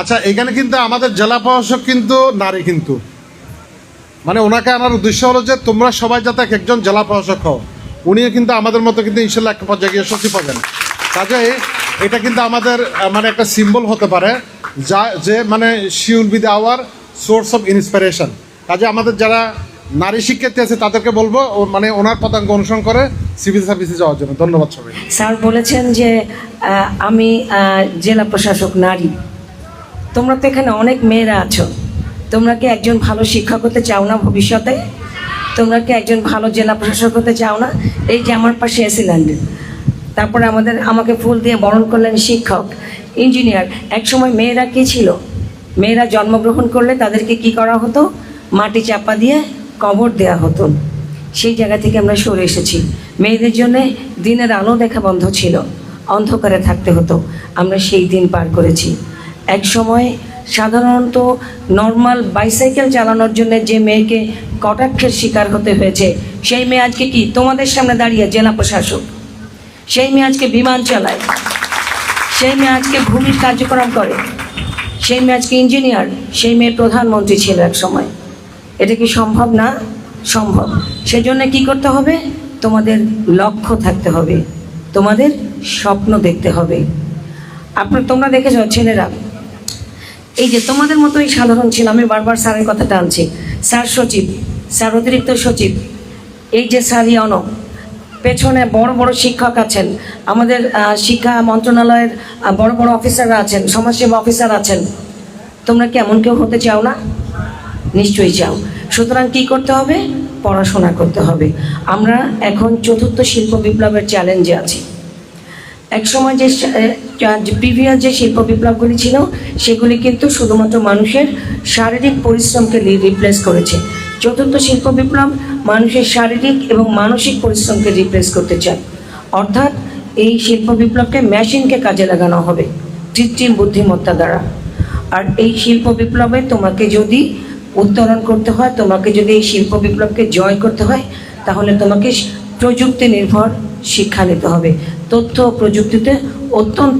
আচ্ছা এখানে কিন্তু আমাদের জেলা প্রশাসক কিন্তু নারী কিন্তু। মানে ওনাকে আনার উদ্দেশ্য হলো যে তোমরা সবাই যাতে এক একজন জেলা প্রশাসক হও। উনিও কিন্তু আমাদের মতো কিন্তু ইনশাল্লাহ একটা পর্যায়ে গিয়ে সচিব পাবেন। কাজে এটা কিন্তু আমাদের মানে একটা সিম্বল হতে পারে, যা, যে মানে she will be the our source of inspiration কাজে আমাদের যারা নারী শিক্ষার্থী আছে, তাদেরকে বলব মানে ওনার পদাঙ্ক অনুসরণ করে সিভিল সার্ভিসে যাওয়ার জন্য। ধন্যবাদ সবাই স্যার বলেছেন যে আমি জেলা প্রশাসক নারী। তোমরা তো এখানে অনেক মেয়েরা আছো। তোমরা কি একজন ভালো শিক্ষক হতে চাও না ভবিষ্যতে? তোমরা কি একজন ভালো জেলা প্রশাসক হতে চাও না? এই যে আমার পাশে এসিলেন তারপরে আমাদের, আমাকে ফুল দিয়ে বরণ করলেন শিক্ষক, ইঞ্জিনিয়ার। একসময় মেয়েরা কি ছিল? মেয়েরা জন্মগ্রহণ করলে তাদেরকে কি করা হতো? মাটি চাপা দিয়ে কবর দেওয়া হতো। সেই জায়গা থেকে আমরা সরে এসেছি। মেয়েদের জন্যে দিনের আলো দেখা বন্ধ ছিল। অন্ধকারে থাকতে হতো। আমরা সেই দিন পার করেছি। এক সময় সাধারণত নর্মাল বাইসাইকেল চালানোর জন্য যে মেয়েকে কটাক্ষের শিকার হতে হয়েছে, সেই মেয়ে আজকে কি তোমাদের সামনে দাঁড়িয়ে জেলা প্রশাসক? সেই মেয়ে আজকে বিমান চালায়, সেই মেয়ে আজকে ভূমির কার্যক্রম করে, সেই মেয়ে আজকে ইঞ্জিনিয়ার সেই মেয়ে প্রধানমন্ত্রী ছিল এক সময়। এটা কি সম্ভব না? সম্ভব। সেজন্য কি করতে হবে? তোমাদের লক্ষ্য থাকতে হবে, তোমাদের স্বপ্ন দেখতে হবে। আপনার, তোমরা দেখেছ ছেলেরা এই যে তোমাদের মতোই সাধারণ ছিল আমি বারবার স্যারের কথা টানছি। স্যার সচিব, স্যার অতিরিক্ত সচিব, এই যে স্যার ইয়নো, পেছনে বড় বড় শিক্ষক আছেন, আমাদের শিক্ষা মন্ত্রণালয়ের বড় বড় অফিসাররা আছেন, সমাজসেবা অফিসার আছেন। তোমরা কি এমন কেউ হতে চাও না? নিশ্চয়ই চাও। সুতরাং কি করতে হবে? পড়াশোনা করতে হবে। আমরা এখন চতুর্থ শিল্প বিপ্লবের চ্যালেঞ্জে আছি। এক সময় যে প্রিভিয়াস যে শিল্প বিপ্লবগুলি ছিল, সেগুলি কিন্তু শুধুমাত্র মানুষের শারীরিক পরিশ্রমকে রিপ্লেস করেছে। চতুর্থ শিল্প বিপ্লব মানুষের শারীরিক এবং মানসিক পরিশ্রমকে রিপ্লেস করতে চায়। অর্থাৎ এই শিল্প বিপ্লবকে মেশিনকে কাজে লাগানো হবে, কৃত্রিম বুদ্ধিমত্তা দ্বারা। আর এই শিল্প বিপ্লবে তোমাকে যদি উত্তরণ করতে হয়, তোমাকে যদি এই শিল্প বিপ্লবকে জয় করতে হয়, তাহলে তোমাকে প্রযুক্তি নির্ভর শিক্ষা নিতে হবে। তথ্য প্রযুক্তিতে অত্যন্ত